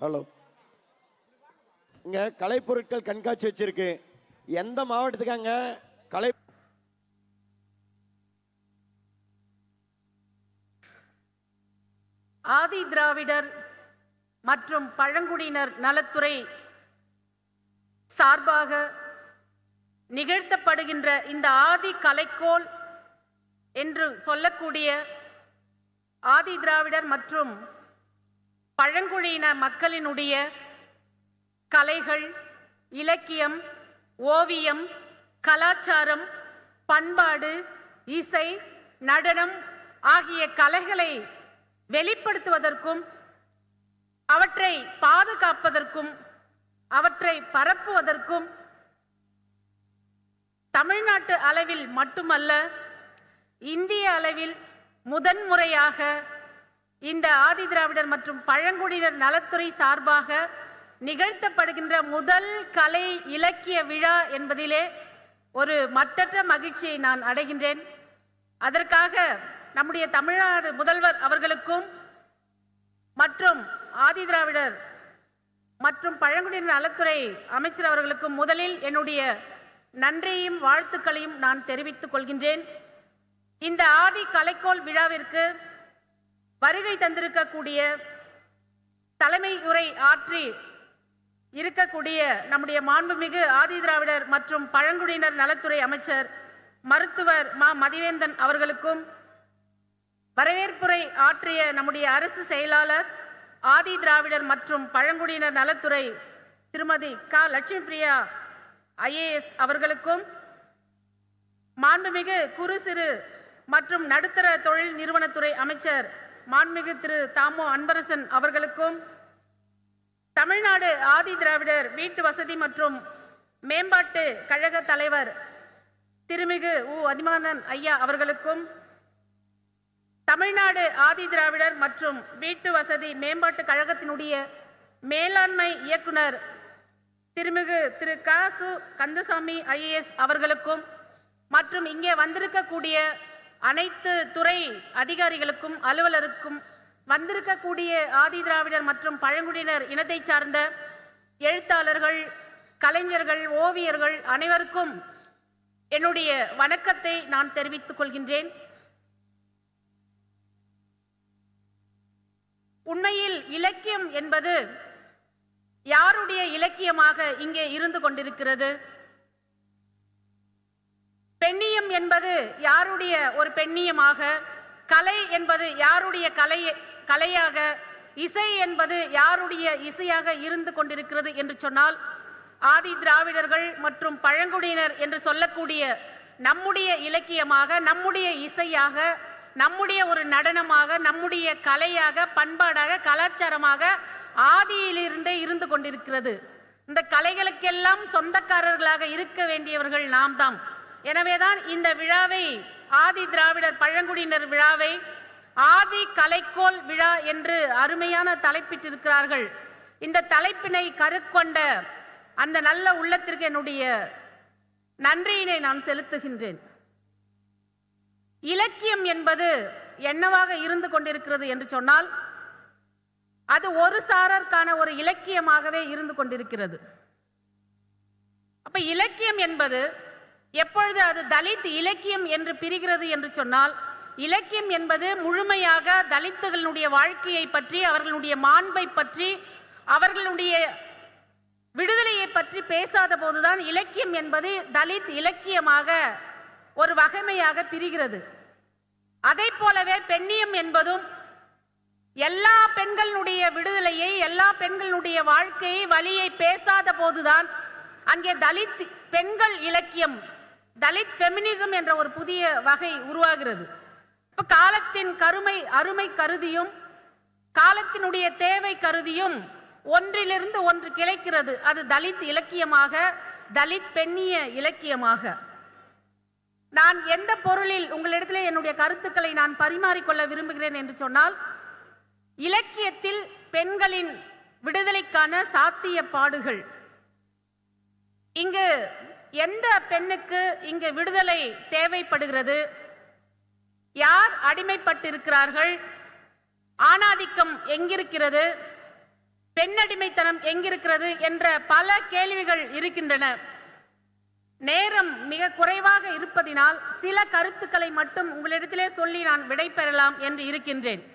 Hello இங்க கலைப்பொருட்கள் கண்காட்சி வச்சிருக்கு. எந்த மாவட்டத்துக்காங்க? கலை ஆதி திராவிடர் மற்றும் பழங்குடியினர் நலத்துறை சார்பாக நிகழ்த்தப்படுகின்ற இந்த ஆதி கலைக்கோள் என்று சொல்லக்கூடிய ஆதி திராவிடர் மற்றும் பழங்குடியின மக்களினுடைய கலைகள் இலக்கியம் ஓவியம் கலாச்சாரம் பண்பாடு இசை நடனம் ஆகிய கலைகளை வெளிப்படுத்துவதற்கும் அவற்றை பாதுகாப்பதற்கும் அவற்றை பரப்புவதற்கும் தமிழ்நாட்டு அளவில் மட்டுமல்ல இந்திய அளவில் முதன்முறையாக இந்த ஆதிதிராவிடர் மற்றும் பழங்குடியினர் நலத்துறை சார்பாக நிகழ்த்தப்படுகின்ற முதல் கலை இலக்கிய விழா என்பதிலே ஒரு மற்றற்ற மகிழ்ச்சியை நான் அடைகின்றேன். அதற்காக நம்முடைய தமிழ்நாடு முதல்வர் அவர்களுக்கும் மற்றும் ஆதிதிராவிடர் மற்றும் பழங்குடியினர் நலத்துறை அமைச்சர் அவர்களுக்கும் முதலில் என்னுடைய நன்றியையும் வாழ்த்துக்களையும் நான் தெரிவித்துக் கொள்கின்றேன். இந்த ஆதி கலைக்கோள் விழாவிற்கு வருகை தந்திருக்கக்கூடிய தலைமை உரை ஆற்றி இருக்கக்கூடிய நம்முடைய மாண்புமிகு ஆதி திராவிடர் மற்றும் பழங்குடியினர் நலத்துறை அமைச்சர் மருத்துவர் மா. மதிவேந்தன் அவர்களுக்கும் வரவேற்புரை ஆற்றிய நம்முடைய அரசு செயலாளர் ஆதி திராவிடர் மற்றும் பழங்குடியினர் நலத்துறை திருமதி க. லட்சுமி பிரியா ஐஏஎஸ் அவர்களுக்கும் மாண்புமிகு குறு சிறு மற்றும் நடுத்தர தொழில் நிறுவனத்துறை அமைச்சர் மாண்புமிகு திரு தாமோ அன்பரசன் அவர்களுக்கும் தமிழ்நாடு ஆதி திராவிடர் வீட்டு வசதி மற்றும் மேம்பாட்டு கழக தலைவர் திருமிகு உ. அதிமானன் ஐயா அவர்களுக்கும் தமிழ்நாடு ஆதி திராவிடர் மற்றும் வீட்டு வசதி மேம்பாட்டு கழகத்தினுடைய மேலாண்மை இயக்குனர் திருமிகு திரு க. சு. கந்தசாமி ஐஏஎஸ் அவர்களுக்கும் மற்றும் இங்கே வந்திருக்கக்கூடிய அனைத்து துறை அதிகாரிகளுக்கும் அலுவலருக்கும் வந்திருக்கக்கூடிய ஆதி திராவிடர் மற்றும் பழங்குடியினர் இனத்தை சார்ந்த எழுத்தாளர்கள் கலைஞர்கள் ஓவியர்கள் அனைவருக்கும் என்னுடைய வணக்கத்தை நான் தெரிவித்துக் கொள்கின்றேன். உண்மையில் இலக்கியம் என்பது யாருடைய இலக்கியமாக இங்கே இருந்து கொண்டிருக்கிறது? பெண்ணியம் என்பது யாருடைய ஒரு பெண்ணியமாக? கலை என்பது யாருடைய கலை கலையாக? இசை என்பது யாருடைய இசையாக இருந்து கொண்டிருக்கிறது என்று சொன்னால் ஆதி திராவிடர்கள் மற்றும் பழங்குடியினர் என்று சொல்லக்கூடிய நம்முடைய இலக்கியமாக நம்முடைய இசையாக நம்முடைய ஒரு நடனமாக நம்முடைய கலையாக பண்பாடாக கலாச்சாரமாக ஆதியிலிருந்தே இருந்து கொண்டிருக்கிறது. இந்த கலைகளுக்கெல்லாம் சொந்தக்காரர்களாக இருக்க வேண்டியவர்கள் நாம் தான். எனவேதான் இந்த விழாவை ஆதி திராவிடர் பழங்குடியினர் விழாவை ஆதி கலைக்கோள் விழா என்று அருமையான தலைப்பிட்டிருக்கிறார்கள். இந்த தலைப்பினை கருக்கொண்ட அந்த நல்ல உள்ளத்திற்கு என்னுடைய நன்றியினை நான் செலுத்துகின்றேன். இலக்கியம் என்பது என்னவாக இருந்து கொண்டிருக்கிறது என்று சொன்னால் அது ஒரு சாரருக்கான ஒரு இலக்கியமாகவே இருந்து கொண்டிருக்கிறது. அப்ப இலக்கியம் என்பது எப்பொழுது அது தலித் இலக்கியம் என்று பிரிகிறது என்று சொன்னால் இலக்கியம் என்பது முழுமையாக தலித்துகளுடைய வாழ்க்கையை பற்றி அவர்களுடைய மாண்பை பற்றி அவர்களுடைய விடுதலையை பற்றி பேசாத போதுதான் இலக்கியம் என்பது தலித் இலக்கியமாக ஒரு வகைமையாக பிரிகிறது. அதை போலவே பெண்ணியம் என்பதும் எல்லா பெண்களுடைய விடுதலையை எல்லா பெண்களுடைய வாழ்க்கையை வழியை பேசாத போதுதான் அங்கே தலித் பெண்கள் இலக்கியம் தலித் ஃபெமினிசம் என்ற ஒரு புதிய வகை உருவாகிறது. இப்போ காலத்தின் கருமை அருமை கருதியும் காலத்தினுடைய தேவை கருதியும் ஒன்றிலிருந்து ஒன்று கிளைக்கிறது. அது தலித் இலக்கியமாக தலித் பெண்ணிய இலக்கியமாக. நான் எந்த பொருளில் உங்களிடத்திலே என்னுடைய கருத்துக்களை நான் பரிமாறிக்கொள்ள விரும்புகிறேன் என்று சொன்னால் இலக்கியத்தில் பெண்களின் விடுதலைக்கான சாத்திய பாடுகள் இங்கு எந்த பெண்ணுக்கு இங்கு விடுதலை தேவைப்படுகிறது? யார் அடிமைப்பட்டிருக்கிறார்கள்? ஆணாதிக்கம் எங்கிருக்கிறது? பெண்ணடிமைத்தனம் எங்கிருக்கிறது? என்ற பல கேள்விகள் இருக்கின்றன. நேரம் மிக குறைவாக இருப்பதினால் சில கருத்துக்களை மட்டும் உங்களிடத்திலே சொல்லி நான் விடை பெறலாம் என்று இருக்கின்றேன்.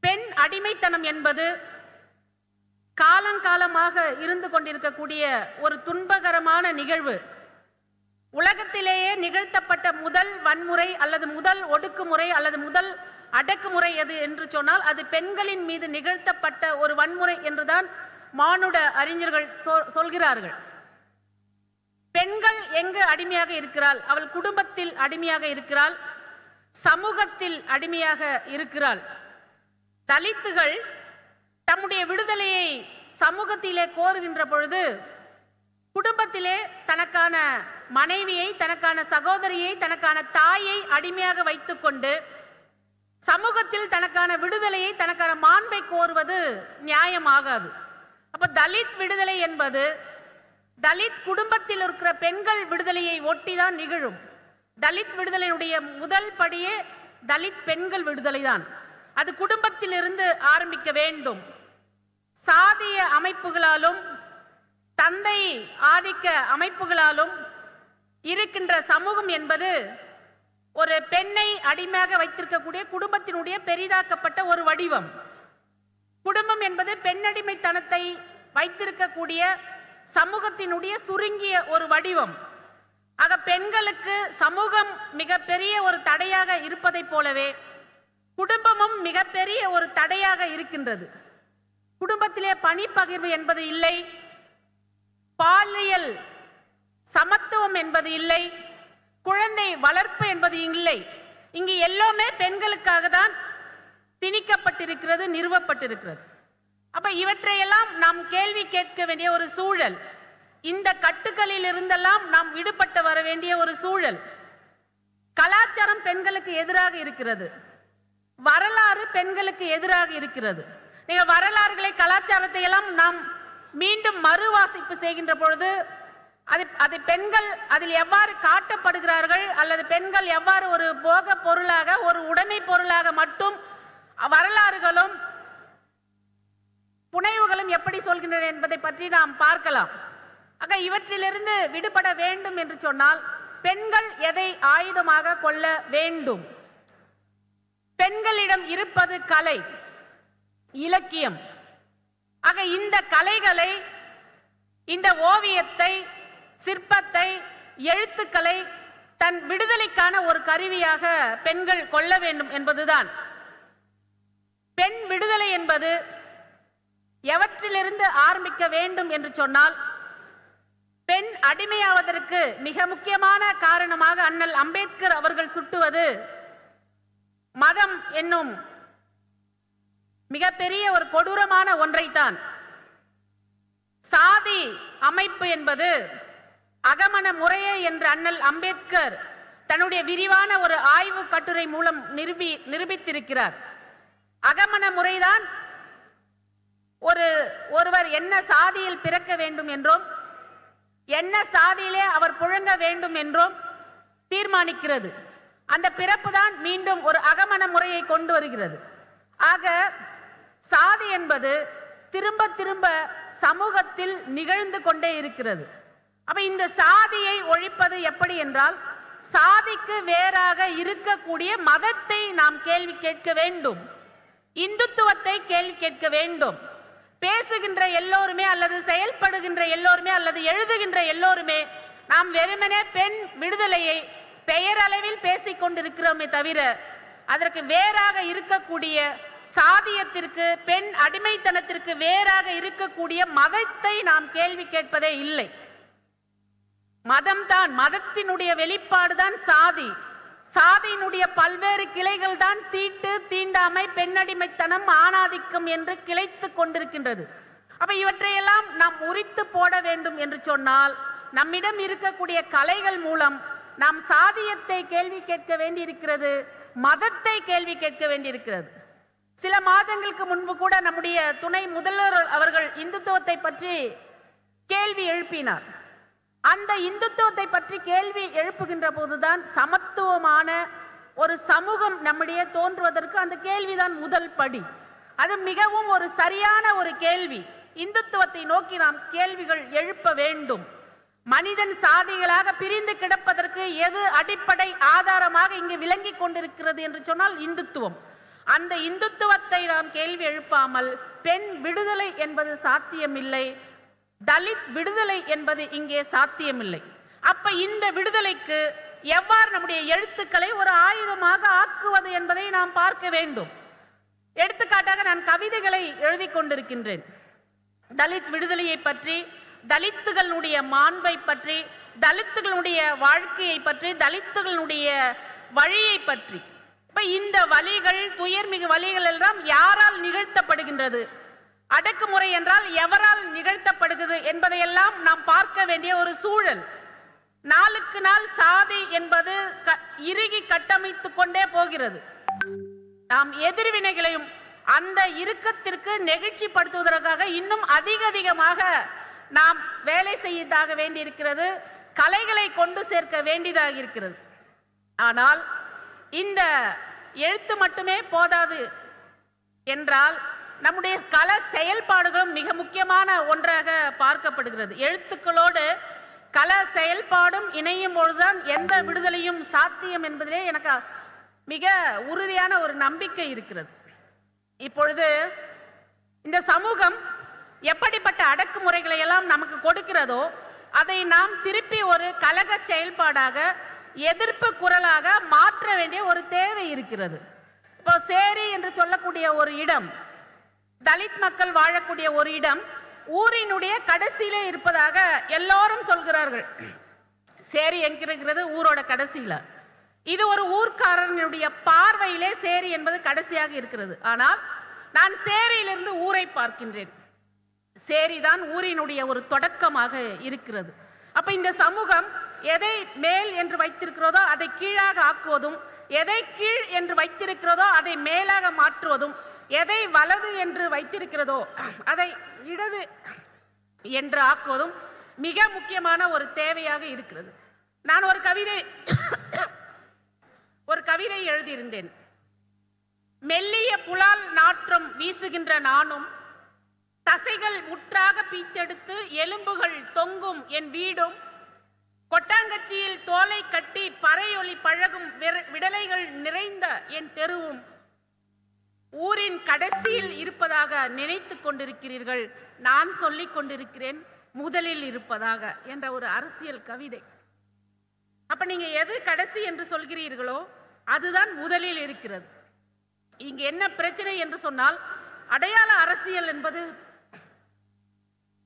பெண் அடிமைத்தனம் என்பது காலங்காலமாக இருந்து கொண்டிருக்கக்கூடிய ஒரு துன்பகரமான நிகழ்வு. உலகத்திலேயே நிகழ்த்தப்பட்ட முதல் வன்முறை அல்லது முதல் ஒடுக்குமுறை அல்லது முதல் அடக்குமுறை எது என்று சொன்னால் அது பெண்களின் மீது நிகழ்த்தப்பட்ட ஒரு வன்முறை என்றுதான் மானுட அறிஞர்கள் சொல்கிறார்கள். பெண்கள் எங்கு அடிமையாக இருக்கிறாள்? அவள் குடும்பத்தில் அடிமையாக இருக்கிறாள் சமூகத்தில் அடிமையாக இருக்கிறாள். தலித்துகள் தம்முடைய விடுதலையை சமூகத்திலே கோருகின்ற பொழுது குடும்பத்திலே தனக்கான மனைவியை தனக்கான சகோதரியை தனக்கான தாயை அடிமையாக வைத்துக்கொண்டு சமூகத்தில் தனக்கான விடுதலையை தனக்கான மாண்பை கோருவது நியாயமாகாது. அப்ப தலித் விடுதலை என்பது தலித் குடும்பத்தில் இருக்கிற பெண்கள் விடுதலையை ஒட்டிதான் நிகழும். தலித் விடுதலையுடைய முதல் படியே தலித் பெண்கள் விடுதலை தான் அது குடும்பத்திலிருந்து ஆரம்பிக்க வேண்டும். சாதிய அமைப்புகளாலும் தந்தை ஆதிக்க அமைப்புகளாலும் இருக்கின்ற சமூகம் என்பது ஒரு பெண்ணை அடிமையாக வைத்திருக்கக்கூடிய குடும்பத்தினுடைய பெரிதாக்கப்பட்ட ஒரு வடிவம். குடும்பம் என்பது பெண்ணடிமைத்தனத்தை வைத்திருக்கக்கூடிய சமூகத்தினுடைய சுருங்கிய ஒரு வடிவம். ஆக பெண்களுக்கு சமூகம் மிகப்பெரிய ஒரு தடையாக இருப்பதைப் போலவே குடும்பமும் மிகப்பெரிய ஒரு தடையாக இருக்கின்றது. குடும்பத்திலே பணிப்பகிர்வு என்பது இல்லை. பாலியல் சமத்துவம் என்பது இல்லை. குழந்தை வளர்ப்பு என்பது இல்லை. இங்கு எல்லாமே பெண்களுக்காக தான் திணிக்கப்பட்டிருக்கிறது நிறுவப்பட்டிருக்கிறது. அப்ப இவற்றையெல்லாம் நாம் கேள்வி கேட்க வேண்டிய ஒரு சூழல். இந்த கட்டுகளில் இருந்தெல்லாம் நாம் விடுபட்டு வர வேண்டிய ஒரு சூழல். கலாச்சாரம் பெண்களுக்கு எதிராக இருக்கிறது. வரலாறு பெண்களுக்கு எதிராக இருக்கிறது. நீங்க வரலாறுகளை கலாச்சாரத்தை எல்லாம் நாம் மீண்டும் மறுவாசிப்பு செய்கின்ற பொழுது அது அது பெண்கள் அதில் எவ்வாறு காட்டப்படுகிறார்கள் அல்லது பெண்கள் எவ்வாறு ஒரு போக பொருளாக ஒரு உடைமை பொருளாக மட்டும் வரலாறுகளும் புனைவுகளும் எப்படி சொல்கின்றன என்பதை பற்றி நாம் பார்க்கலாம். ஆக இவற்றிலிருந்து விடுபட வேண்டும் என்று சொன்னால் பெண்கள் எதை ஆயுதமாக கொள்ள வேண்டும்? பெண்களிடம் இருப்பது கலை. இலக்கியம். ஆக இந்த கலைகளை இந்த ஓவியத்தை சிற்பத்தை எழுத்துக்களை தன் விடுதலைக்கான ஒரு கருவியாக பெண்கள் கொள்ள வேண்டும் என்பதுதான். பெண் விடுதலை என்பது எவற்றிலிருந்து ஆரம்பிக்க வேண்டும் என்று சொன்னால் பெண் அடிமையாவதற்கு மிக முக்கியமான காரணமாக அண்ணல் அம்பேத்கர் அவர்கள் சுட்டுவது மதம் என்னும் மிகப்பெரிய ஒரு கொடூரமான ஒன்றைத்தான். சாதி அமைப்பு என்பது அகமண முறையே என்று அண்ணல் அம்பேத்கர் தன்னுடைய விரிவான ஒரு ஆய்வு கட்டுரை மூலம் நிரூபி நிரூபித்திருக்கிறார். அகமண முறைதான் ஒரு ஒருவர் என்ன சாதியில் பிறக்க வேண்டும் என்றும் என்ன சாதியிலே அவர் புழங்க வேண்டும் என்றும் தீர்மானிக்கிறது. அந்த பிறப்பு தான் மீண்டும் ஒரு அகமண முறையை கொண்டு வருகிறது. ஆக சாதி என்பது திரும்ப திரும்ப சமூகத்தில் நிகழ்ந்து கொண்டே இருக்கிறது. அப்ப இந்த சாதியை ஒழிப்பது எப்படி என்றால் சாதிக்கு வேறாக இருக்கக்கூடிய மதத்தை நாம் கேள்வி கேட்க வேண்டும். இந்துத்துவத்தை கேள்வி கேட்க வேண்டும். பேசுகின்ற எல்லோருமே அல்லது செயல்படுகின்ற எல்லோருமே அல்லது எழுதுகின்ற எல்லோருமே நாம் வெறுமனே பெண் விடுதலையை பெயரளவில் பேசிக் கொண்டிருக்கிறோமே தவிர அதற்கு வேறாக இருக்கக்கூடிய சாதியத்திற்கு பெண் அடிமைத்தனத்திற்கு வேறாக இருக்கக்கூடிய மதத்தை நாம் கேள்வி கேட்பதே இல்லை. மதம்தான் மதத்தினுடைய வெளிப்பாடு தான் சாதி. சாதியினுடைய பல்வேறு கிளைகள் தான் தீட்டு தீண்டாமை பெண்ணடிமைத்தனம் ஆணாதிக்கம் என்று கிளைத்துக் கொண்டிருக்கின்றது. அப்ப இவற்றையெல்லாம் நாம் உரித்து போட வேண்டும் என்று சொன்னால் நம்மிடம் இருக்கக்கூடிய கலைகள் மூலம் நாம் சாதியத்தை கேள்வி கேட்க வேண்டியிருக்கிறது மதத்தை கேள்வி கேட்க வேண்டியிருக்கிறது. சில மாதங்களுக்கு முன்பு கூட நம்முடைய துணை முதல்வர் அவர்கள் இந்துத்துவத்தை பற்றி கேள்வி எழுப்பினார். அந்த இந்துத்துவத்தை பற்றி கேள்வி எழுப்புகின்ற போதுதான் சமத்துவமான ஒரு சமூகம் நம்முடைய தோன்றுவதற்கு அந்த கேள்விதான் முதல் படி. அது மிகவும் ஒரு சரியான ஒரு கேள்வி. இந்துத்துவத்தை நோக்கி நாம் கேள்விகள் எழுப்ப வேண்டும். மனிதன் சாதிகளாக பிரிந்து கிடப்பதற்கு எது அடிப்படை ஆதாரமாக இங்கு விளங்கிக் கொண்டிருக்கிறது என்று சொன்னால் இந்துத்துவம். அந்த இந்துத்துவத்தை நாம் கேள்வி எழுப்பாமல் பெண் விடுதலை என்பது சாத்தியமில்லை தலித் விடுதலை என்பது இங்கே சாத்தியமில்லை. அப்ப இந்த விடுதலைக்கு எவ்வாறு நம்முடைய எழுத்துக்களை ஒரு ஆயுதமாக ஆக்குவது என்பதை நாம் பார்க்க வேண்டும். எடுத்துக்காட்டாக நான் கவிதைகளை எழுதி கொண்டிருக்கின்றேன். தலித் விடுதலையை பற்றி தலித்துகளுடைய மாண்பை பற்றி தலித்துகளுடைய வாழ்க்கையை பற்றி தலித்துகளுடைய வழியை பற்றி. இப்ப இந்த வழிகள் துயர்மிகு வழிகள் எல்லாம் யாரால் நிகழ்த்தப்படுகின்றது? அடக்குமுறை என்றால் எவரால் நிகழ்த்தப்படுகிறது என்பதையெல்லாம் நாம் பார்க்க வேண்டிய ஒரு சூழல். நாளுக்கு நாள் சாதி என்பது க- இறுகி கட்டமைத்துக் கொண்டே போகிறது. நாம் எதிர்வினைகளையும் அந்த இறுக்கத்திற்கு நெகிழ்ச்சிப்படுத்துவதற்காக இன்னும் அதிக அதிகமாக நாம் வேலை செய்யதாக வேண்டியிருக்கிறது. கலைகளை கொண்டு சேர்க்க வேண்டியதாக இருக்கிறது ஆனால் இந்த எழுத்து மட்டுமே போதாது என்றால் நம்முடைய கல செயல்பாடுகளும் மிக முக்கியமான ஒன்றாக பார்க்கப்படுகிறது. எழுத்துக்களோடு கல செயல்பாடும் இணையும் பொழுதுதான் எந்த விடுதலையும் சாத்தியம் என்பதிலே எனக்கு மிக உறுதியான ஒரு நம்பிக்கை இருக்கிறது. இப்பொழுது இந்த சமூகம் எப்படிப்பட்ட அடக்குமுறைகளை எல்லாம் நமக்கு கொடுக்கிறதோ அதை நாம் திருப்பி ஒரு கலக செயல்பாடாக எதிர்ப்பு குரலாக மாற்ற வேண்டிய ஒரு தேவை இருக்கிறது. இப்போ சேரி என்று சொல்லக்கூடிய ஒரு இடம் தலித் மக்கள் வாழக்கூடிய ஒரு இடம் ஊரினுடைய கடைசியிலே இருப்பதாக எல்லோரும் சொல்கிறார்கள். சேரி எங்கிருக்கிறது ஊரோட கடைசியில. இது ஒரு ஊர்க்காரனுடைய பார்வையிலே சேரி என்பது கடைசியாக இருக்கிறது. ஆனால் நான் சேரியிலிருந்து ஊரை பார்க்கின்றேன். சேரிதான் ஊரினுடைய ஒரு தொடக்கமாக இருக்கிறது. அப்ப இந்த சமூகம் எதை மேல் என்று வைத்திருக்கிறதோ அதை கீழாக ஆக்குவதும் எதை கீழ் என்று வைத்திருக்கிறதோ அதை மேலாக மாற்றுவதும் எதை வலது என்று வைத்திருக்கிறதோ அதை இடது என்று ஆக்குவதும் மிக முக்கியமான ஒரு தேவையாக இருக்கிறது. நான் ஒரு கவிதை ஒரு கவிதை எழுதியிருந்தேன். மெல்லிய புலால் நாற்றம் வீசுகின்ற நானும் தசைகள் முற்றாக பீத்தெடுத்து எலும்புகள் தொங்கும் என் வீடும் கொட்டாங்கச்சியில் தோலை கட்டி பறையொலி பழகும் விடலைகள் நிறைந்த என் தெருவும். ஊரின் கடைசியில் இருப்பதாக நினைத்துக் கொண்டிருக்கிறீர்கள். நான் சொல்லிக் கொண்டிருக்கிறேன் முதலில் இருப்பதாக என்ற ஒரு அரசியல் கவிதை. அப்ப நீங்க எது கடைசி என்று சொல்கிறீர்களோ அதுதான் முதலில் இருக்கிறது. இங்க என்ன பிரச்சனை என்று சொன்னால் அடையாள அரசியல் என்பது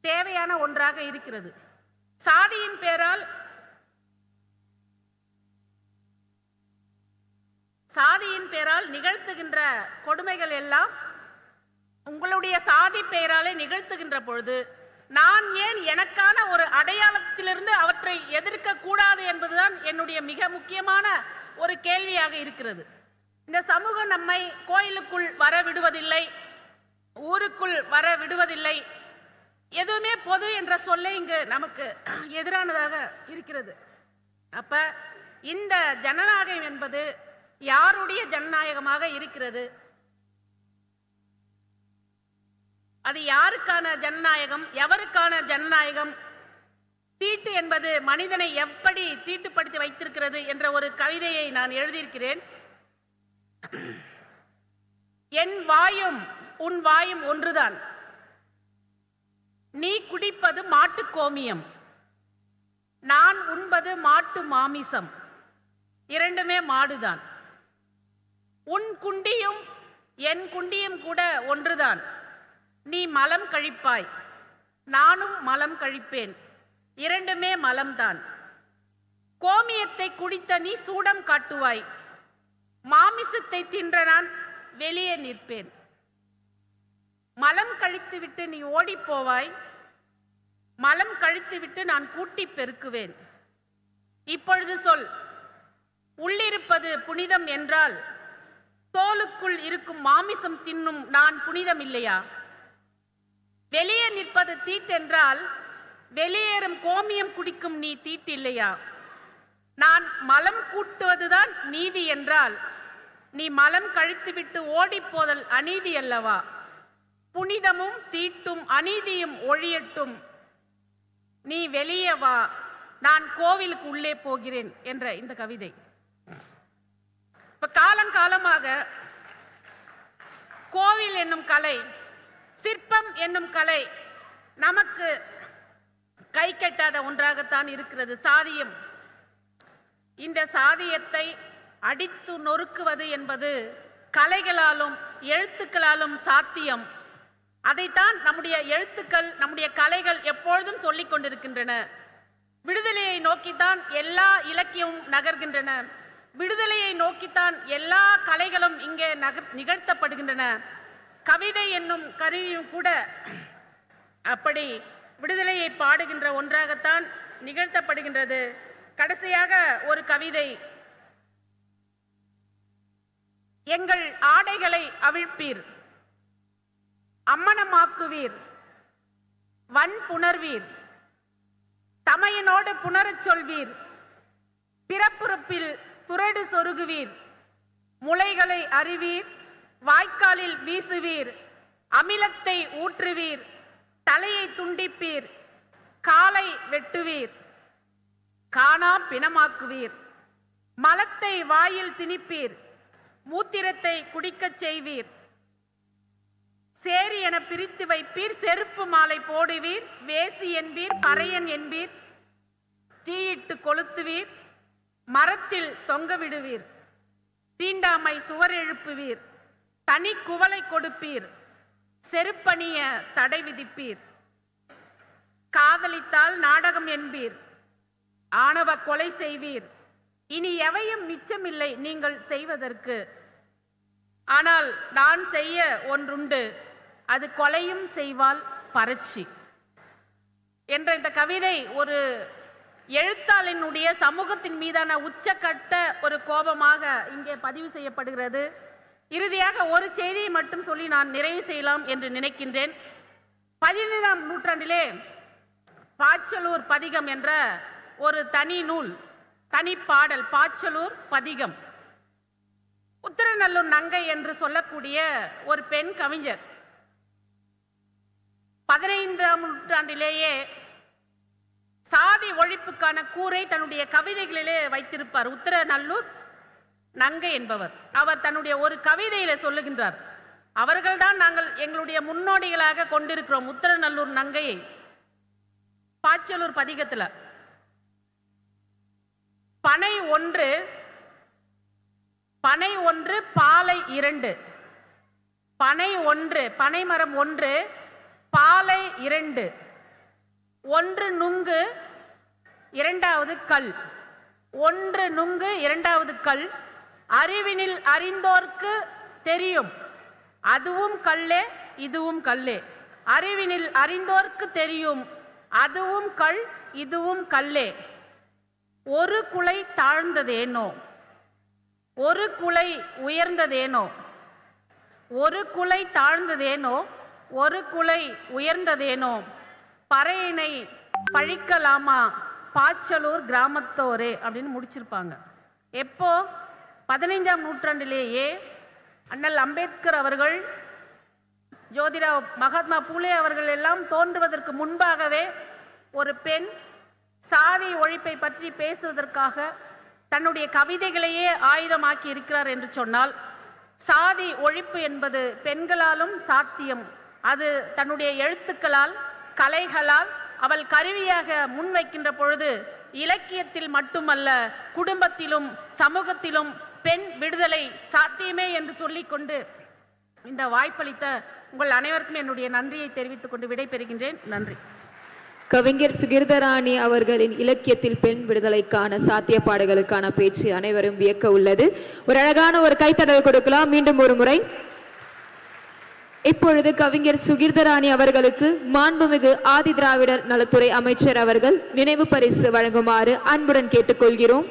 தேவையான ஒன்றாக இருக்கிறது. சாதியின் பேரால் சாதியின் பெயரால் நிகழ்த்துகின்ற கொடுமைகள் எல்லாம் உங்களுடைய சாதி பெயராலே நிகழ்த்துகின்ற பொழுது நான் ஏன் எனக்கான ஒரு அடையாளத்திலிருந்து அவற்றை எதிர்க்க கூடாது என்பதுதான் என்னுடைய மிக முக்கியமான ஒரு கேள்வியாக இருக்கிறது. இந்த சமூகம் நம்மை கோயிலுக்குள் வர விடுவதில்லை ஊருக்குள் வர விடுவதில்லை எதுவுமே பொது என்ற சொல்லை இங்கு நமக்கு எதிரானதாக இருக்கிறது. அப்ப இந்த ஜனநாயகம் என்பது யாருடைய ஜனநாயகமாக இருக்கிறது? அது யாருக்கான ஜனநாயகம்? எவருக்கான ஜனநாயகம்? தீட்டு என்பது மனிதனை எப்படி தீட்டுப்படுத்தி வைத்திருக்கிறது என்ற ஒரு கவிதையை நான் எழுதியிருக்கிறேன். என் வாயும் உன் வாயும் ஒன்றுதான். நீ குடிப்பது மாட்டு கோமியம். நான் உண்பது மாட்டு மாமிசம். இரண்டுமே மாடுதான். உன் குண்டியும் என் குண்டியும் கூட ஒன்றுதான். நீ மலம் கழிப்பாய். நானும் மலம் கழிப்பேன். இரண்டுமே மலம்தான். கோமியத்தை குடித்த நீ சூடம் காட்டுவாய். மாமிசத்தை தின்ற நான் வெளியே நிற்பேன். மலம் கழித்துவிட்டு நீ ஓடிப் போவாய் மலம் கழித்துவிட்டு நான் கூட்டி பெருக்குவேன். இப்பொழுது சொல். உள்ளிருப்பது புனிதம் என்றால் தோலுக்குள் இருக்கும் மாமிசம் தின்னும் நான் புனிதம் இல்லையா வெளியே நிற்பது தீட்டென்றால் வெளியேறும் கோமியம் குடிக்கும் நீ தீட்டில்லையா? நான் மலம் கூட்டுவதுதான் நீதி என்றால் நீ மலம் கழித்துவிட்டு ஓடிப்போதல் அநீதி அல்லவா? புனிதமும் தீட்டும் அநீதியும் ஒழியட்டும். நீ வெளியே வா நான் கோவிலுக்கு உள்ளே போகிறேன் என்ற இந்த கவிதை. இப்ப காலங்காலமாக கோவில் என்னும் கலை சிற்பம் என்னும் கலை நமக்கு கை கட்டாத ஒன்றாகத்தான் இருக்கிறது. சாதியம். இந்த சாதியத்தை அடித்து நொறுக்குவது என்பது கலைகளாலும் எழுத்துக்களாலும் சாத்தியம். அதைத்தான் நம்முடைய எழுத்துக்கள் நம்முடைய கலைகள் எப்பொழுதும் சொல்லிக் கொண்டிருக்கின்றன. விடுதலையை நோக்கித்தான் எல்லா இலக்கியமும் நகர்கின்றன. விடுதலையை நோக்கித்தான் எல்லா கலைகளும் இங்கே நகர் நிகழ்த்தப்படுகின்றன. கவிதை என்னும் கருவியும் கூட அப்படி விடுதலையை பாடுகின்ற ஒன்றாகத்தான் நிகழ்த்தப்படுகின்றது. கடைசியாக ஒரு கவிதை. எங்கள் ஆடைகளை அவிழ்ப்பீர். அம்மனமாக்குவீர். வன் புணர்வீர் தமையனோடு புணரச் சொல்வீர். பிறப்புறுப்பில் துரடு சொருகுவீர். முளைகளை அறிவீர் வாய்க்காலில் வீசுவீர். அமிலத்தை ஊற்றுவீர். தலையை துண்டிப்பீர். காலை வெட்டுவீர். காணா பிணமாக்குவீர். மலத்தை வாயில் திணிப்பீர். மூத்திரத்தை குடிக்கச் செய்வீர். சேரி என பிரித்து வைப்பீர். செருப்பு மாலை போடுவீர். வேசி என்பீர். பறையன் என்பீர். தீயிட்டு கொளுத்துவீர். மரத்தில் தொங்க விடுவீர். தீண்டாமை சுவர் எழுப்புவீர். தனி குவலை கொடுப்பீர். செருப்பணிய தடை விதிப்பீர். காதலித்தால் நாடகம் என்பீர். ஆணவ கொலை செய்வீர். இனி எவையும் மிச்சமில்லை நீங்கள் செய்வதற்கு. ஆனால் நான் செய்ய ஒன்றுண்டு. அது கொலையும் செய்வால் பரட்சி. என்ற இந்த கவிதை ஒரு எழுத்தாளினுடைய சமூகத்தின் மீதான உச்சக்கட்ட ஒரு கோபமாக இங்கே பதிவு செய்யப்படுகிறது. இறுதியாக ஒரு செய்தியை மட்டும் சொல்லி நான் நிறைவு செய்யலாம் என்று நினைக்கின்றேன். பதினேழாம் நூற்றாண்டிலே பாச்சலூர் பதிகம் என்ற ஒரு தனி நூல் தனி பாடல் பாச்சலூர் பதிகம். உத்திரநல்லூர் நங்கை என்று சொல்லக்கூடிய ஒரு பெண் கவிஞர். பதினைந்தாம் நூற்றாண்டிலேயே சாதி ஒழிப்புக்கான கூரை தன்னுடைய கவிதைகளிலே வைத்திருப்பார். உத்திரநல்லூர் நங்கை என்பவர். அவர் தன்னுடைய ஒரு கவிதையில சொல்லுகின்றார். அவர்கள்தான் நாங்கள் எங்களுடைய முன்னோடிகளாக கொண்டிருக்கிறோம். உத்திரநல்லூர் நங்கையை. பாச்சலூர் பதிகத்துல. பனை ஒன்று பனை ஒன்று பாலை இரண்டு. பனை ஒன்று பனை மரம் ஒன்று பாலை இரண்டு. ஒன்று நுங்கு இரண்டாவது கல். ஒன்று நுங்கு இரண்டாவது கல். அறிவினில் அறிந்தோர்க்கு தெரியும். அதுவும் கல்லே இதுவும் கல்லே. அறிவினில் அறிந்தோர்க்கு தெரியும். அதுவும் கல் இதுவும் கல்லே. ஒரு குலை தாழ்ந்ததேனோ? ஒரு குலை உயர்ந்ததேனோ? ஒரு குலை தாழ்ந்ததேனோ? ஒரு குலை உயர்ந்ததேனோ? பறையினை பழிக்கலாமா? பாச்சலூர் கிராமத்தோரே அப்படின்னு முடிச்சிருப்பாங்க. எப்போ? பதினைஞ்சாம் நூற்றாண்டிலேயே அண்ணல் அம்பேத்கர் அவர்கள் ஜோதிரா மகாத்மா பூலே அவர்கள் எல்லாம் தோன்றுவதற்கு முன்பாகவே ஒரு பெண் சாதி ஒழிப்பை பற்றி பேசுவதற்காக தன்னுடைய கவிதைகளையே ஆயுதமாக்கி இருக்கிறார் என்று சொன்னால் சாதி ஒழிப்பு என்பது பெண்களாலும் சாத்தியம். அது தன்னுடைய எழுத்துக்களால் கலைகளால் அவள் கருவியாக முன்வைக்கின்ற பொழுது இலக்கியத்தில் மட்டுமல்ல குடும்பத்திலும் சமூகத்திலும் பெண் விடுதலை சாத்தியமே என்று சொல்லிக்கொண்டு இந்த வாய்ப்பளித்த உங்கள் அனைவருக்கும் என்னுடைய நன்றியை தெரிவித்துக் கொண்டு விடைபெறுகின்றேன். நன்றி. கவிஞர் சுகிர்தராணி அவர்களின் இலக்கியத்தில் பெண் விடுதலைக்கான சாத்தியப்பாடுகளுக்கான பேச்சு அனைவரும் வியக்க உள்ளது. ஒரு அழகான ஒரு கைத்தடல் கொடுக்கலாம். மீண்டும் ஒரு முறை. இப்பொழுது கவிஞர் சுகிர்தராணி அவர்களுக்கு மாண்புமிகு ஆதி திராவிடர் நலத்துறை அமைச்சர் அவர்கள் நினைவு பரிசு வழங்குமாறு அன்புடன் கேட்டுக்கொள்கிறோம்.